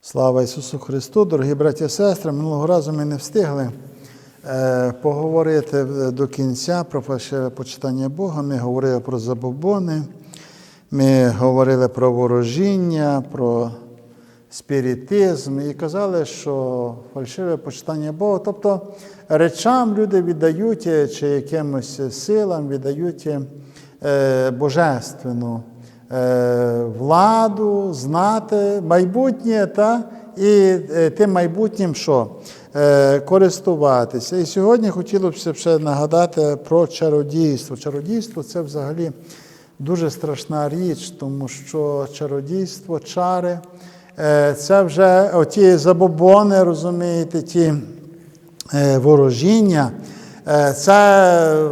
Слава Ісусу Христу, дорогі браті і сестри, минулого разу ми не встигли е, поговорити до кінця про фальшиве почитання Бога. Ми говорили про забобони, ми говорили про ворожіння, про спіритизм і казали, що фальшиве почитання Бога, тобто речам люди віддають е, чи якимось силам віддають е, божественну е, владу, знати, майбутнє та і е, тим майбутнім що? Е, Користуватися. І сьогодні хотілося б ще нагадати про чародійство. Чародійство це взагалі дуже страшна річ, тому що чародійство, чари е, це вже оті забобони, розумієте, ті е, ворожіння. Е, Це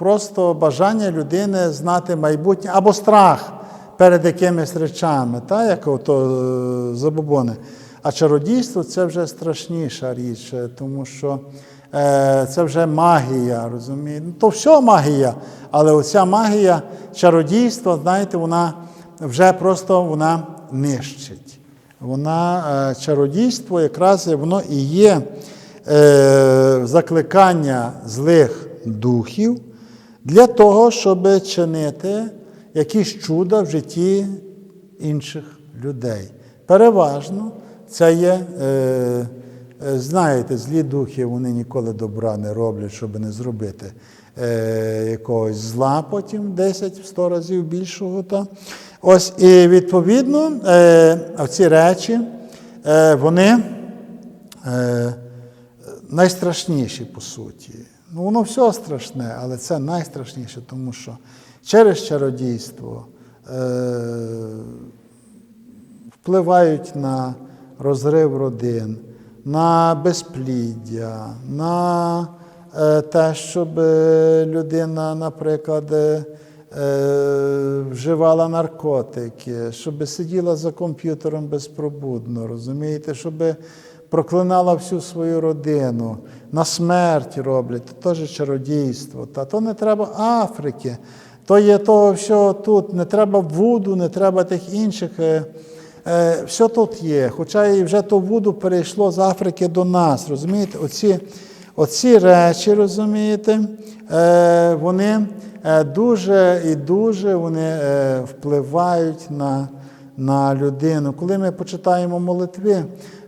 просто бажання людини знати майбутнє або страх перед якимись речами, та, як ото е, забобони. А чародійство це вже страшніша річ, е, тому що е, це вже магія, розумієте? Ну, то все магія, але оця магія, чародійство, знаєте, вона вже просто вона нищить. Вона е, чародійство якраз воно і є е, закликання злих духів для того, щоб чинити якісь чуда в житті інших людей. Переважно це є, е, е, знаєте, злі духи, вони ніколи добра не роблять, щоб не зробити е, якогось зла потім 10-100 разів більшого. Та. Ось і відповідно е, ці речі, вони найстрашніші по суті. Ну, воно все страшне, але це найстрашніше, тому що через чародійство е, впливають на розрив родин, на безпліддя, на е, те, щоб людина, наприклад, е, е, вживала наркотики, щоб сиділа за комп'ютером безпробудно, розумієте, щоб проклинала всю свою родину, на смерть роблять, то теж чародійство. Та то не треба Африки, то є того всього тут, не треба Вуду, не треба тих інших. е, е, Все тут є. Хоча і вже то Вуду перейшло з Африки до нас. Розумієте, оці, оці речі, розумієте, е, вони дуже і дуже вони впливають на, на людину. Коли ми почитаємо молитви,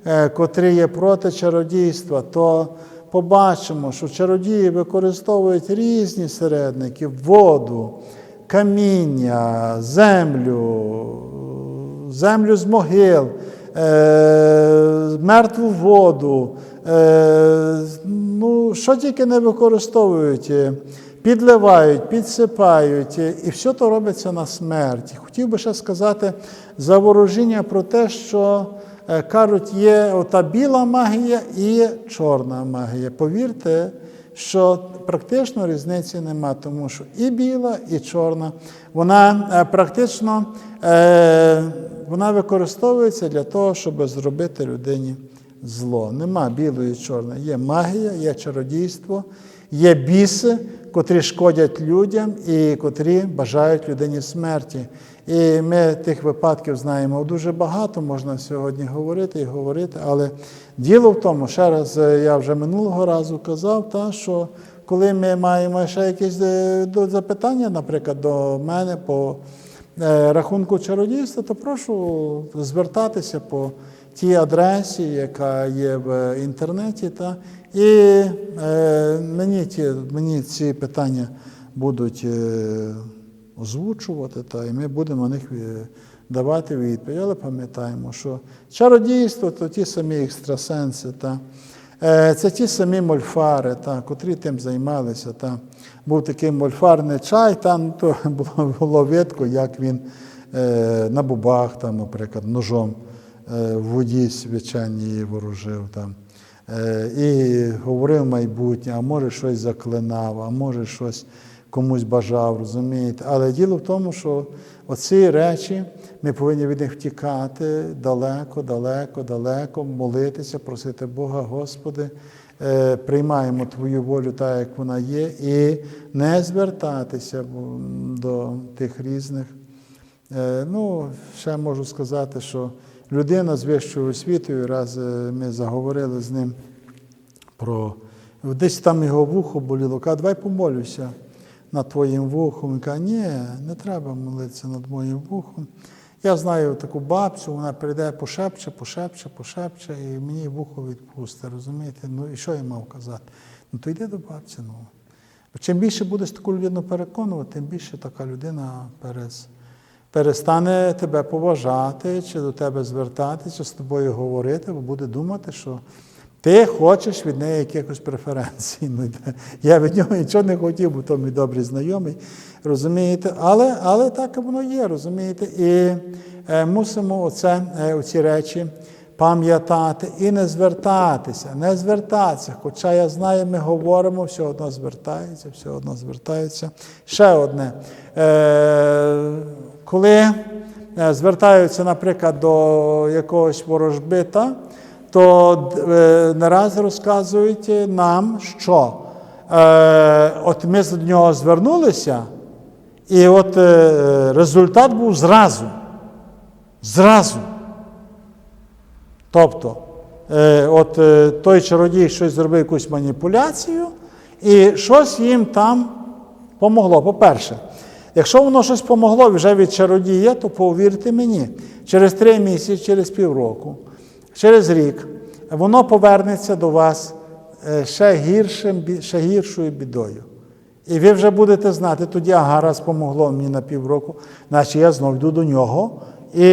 е, котрі є проти чародійства, то побачимо, що чародії використовують різні середники, воду, каміння, землю, землю з могил, е, мертву воду. Е, ну, що тільки не використовують, підливають, підсипають, і все то робиться на смерть. Хотів би ще сказати за ворожіння про те, що е, кажуть, є ота біла магія і чорна магія. Повірте, що практично різниці нема, тому що і біла, і чорна, вона е, практично е, вона використовується для того, щоб зробити людині зло. Нема білої і чорної. Є магія, є чародійство, є біси, котрі шкодять людям і котрі бажають людині смерті. І ми тих випадків знаємо дуже багато, можна сьогодні говорити і говорити, але діло в тому, ще раз е, я вже минулого разу казав, та, що коли ми маємо ще якісь е, запитання, наприклад, до мене по е, рахунку чародійства, то прошу звертатися по тій адресі, яка є в інтернеті, та, і е, мені, ті, мені ці питання будуть е, озвучувати, та, і ми будемо на них е, давати відповідь. Але пам'ятаємо, що чародійство то ті самі екстрасенси, та, е, це ті самі мольфари, та, котрі тим займалися. Та. Був такий мольфарний чай, там то було, було видко, як він е, на бубах, там, наприклад, ножом е, в воді свяченні ворожив. Там. Е, І говорив майбутнє, а може щось заклинав, а може щось комусь бажав, розумієте. Але діло в тому, що оці речі ми повинні від них втікати далеко, далеко, далеко, молитися, просити Бога, Господи, е, приймаємо Твою волю так, як вона є, і не звертатися до тих різних. Е, Ну, ще можу сказати, що людина з вищою освітою, раз е, ми заговорили з ним про десь там його вухо боліло. Каже, давай помолюся над твоїм вухом. Він каже, ні, не треба молитися над моїм вухом. Я знаю таку бабцю, вона прийде, пошепче, пошепче, пошепче, і мені вухо відпусте, розумієте? Ну і що я мав казати? Ну то йди до бабці. Ну. Чим більше будеш таку людину переконувати, тим більше така людина перес, перестане тебе поважати, чи до тебе звертатися, чи з тобою говорити, бо буде думати, що ти хочеш від неї якихось преференцій. Ну, я від нього нічого не хотів, бо то мій добрий знайомий. Розумієте? Але, але так воно є, розумієте? І е, мусимо оце, е, оці речі пам'ятати і не звертатися, не звертатися. Хоча я знаю, ми говоримо, все одно звертається, все одно звертається. Ще одне. Е, коли е, звертаються, наприклад, до якогось ворожбита, то не раз розказують нам, що е, от ми до нього звернулися, і от е, результат був зразу. Зразу. Тобто, от той чародій щось зробив якусь маніпуляцію, і щось їм там помогло. По-перше, якщо воно щось помогло вже від чародія, то повірте мені, через три місяці, через півроку, через рік, воно повернеться до вас е, ще, гіршим, ще гіршою бідою. І ви вже будете знати, тоді ага, раз помогло мені на півроку, значить я знов йду до нього, і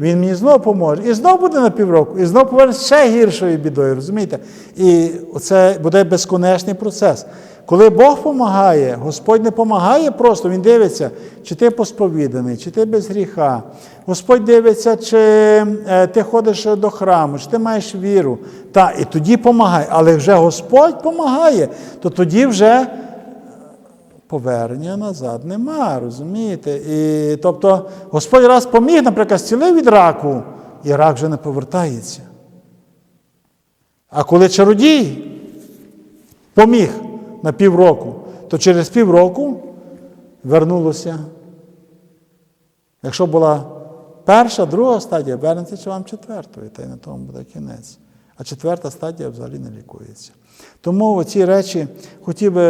він мені знову поможе. І знову буде на півроку, і знову повернеться ще гіршою бідою, розумієте? І це буде безконечний процес. Коли Бог допомагає, Господь не допомагає просто, Він дивиться, чи ти посповіданий, чи ти без гріха. Господь дивиться, чи е, ти ходиш до храму, чи ти маєш віру. Та, і тоді допомагає. Але вже Господь допомагає, то тоді вже повернення назад нема, розумієте? І, тобто Господь раз поміг, наприклад, зцілив від раку, і рак вже не повертається. А коли чародій поміг на півроку, то через півроку вернулося. Якщо була перша, друга стадія, вернеться чи вам четвертою, та й на тому буде кінець. А четверта стадія взагалі не лікується. Тому ці речі хотів би,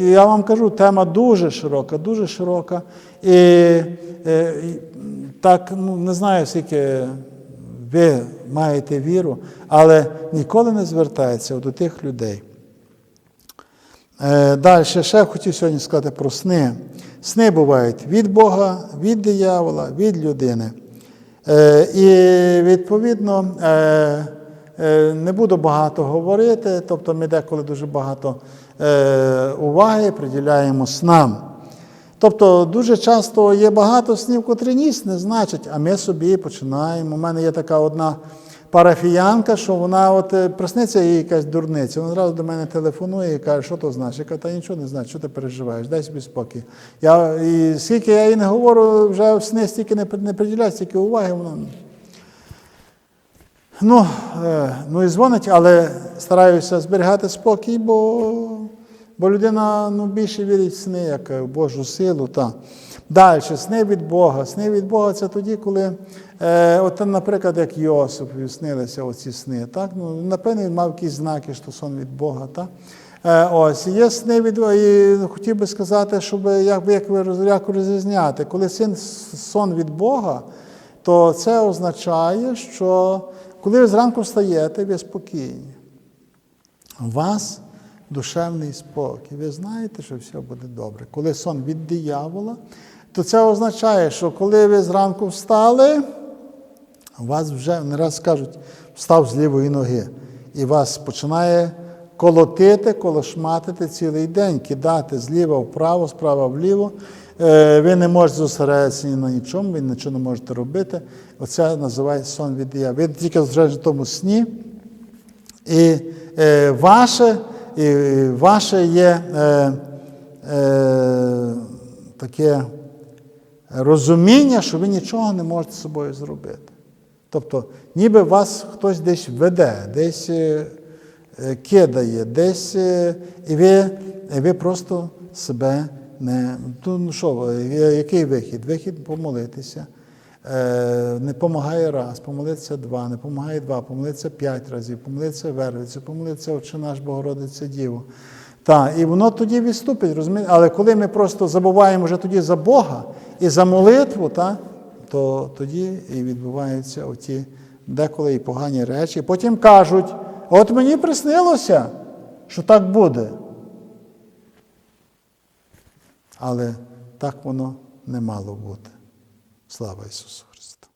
я вам кажу, тема дуже широка, дуже широка. І, е, і так, ну не знаю, скільки ви маєте віру, але ніколи не звертається до тих людей. Е, Далі ще хотів сьогодні сказати про сни. Сни бувають від Бога, від диявола, від людини. Е, І відповідно е, е, не буду багато говорити, тобто ми деколи дуже багато е, уваги приділяємо снам. Тобто дуже часто є багато снів, котрі ніс не значать, а ми собі починаємо. У мене є така одна парафіянка, що вона от е, присниться їй якась дурниця. Вона одразу до мене телефонує і каже, що то значить. Я кажу, та нічого не значить, що ти переживаєш, дай собі спокій. Я, і скільки я їй не говорю, вже сни стільки не приділяю, стільки уваги, вона. Ну, е, ну і дзвонить, але стараюся зберігати спокій, бо, бо людина ну, більше вірить в сни, як в Божу силу. Та. Далі, сни від Бога. Сни від Бога це тоді, коли, е, от, наприклад, як Йосипові снилися оці сни. Так? Ну, напевно, він мав якісь знаки, що сон від Бога. Так? Е, ось, є сни від і хотів би сказати, щоб як, як, як розрізняти. Коли син сон від Бога, то це означає, що коли ви зранку встаєте, ви спокійні. У вас душевний спокій. Ви знаєте, що все буде добре. Коли сон від диявола, то це означає, що коли ви зранку встали, у вас вже не раз кажуть, встав з лівої ноги, і вас починає колотити, колошматити цілий день, кидати зліва вправо, справа вліво. Е, Ви не можете зосередитися ні на нічому, ви нічого не можете робити. Оце називається сон від диявола. Ви тільки зосереджені в тому сні, і е, ваше, і ваше є е, е, таке розуміння, що ви нічого не можете з собою зробити. Тобто, ніби вас хтось десь веде, десь е, е, кидає, десь, е, і ви, ви просто себе не. Ну ну що, який вихід? Вихід помолитися. Е, не помагає раз, помолитися два, не помагає два, помолитися п'ять разів, помолитися вервицю, помолитися Отче наш Богородиця Діву. Так, і воно тоді відступить, розумієте? Але коли ми просто забуваємо вже тоді за Бога і за молитву, та, то тоді і відбуваються оті деколи і погані речі. Потім кажуть: от мені приснилося, що так буде. Але так воно не мало бути. Слава Ісусу Христу!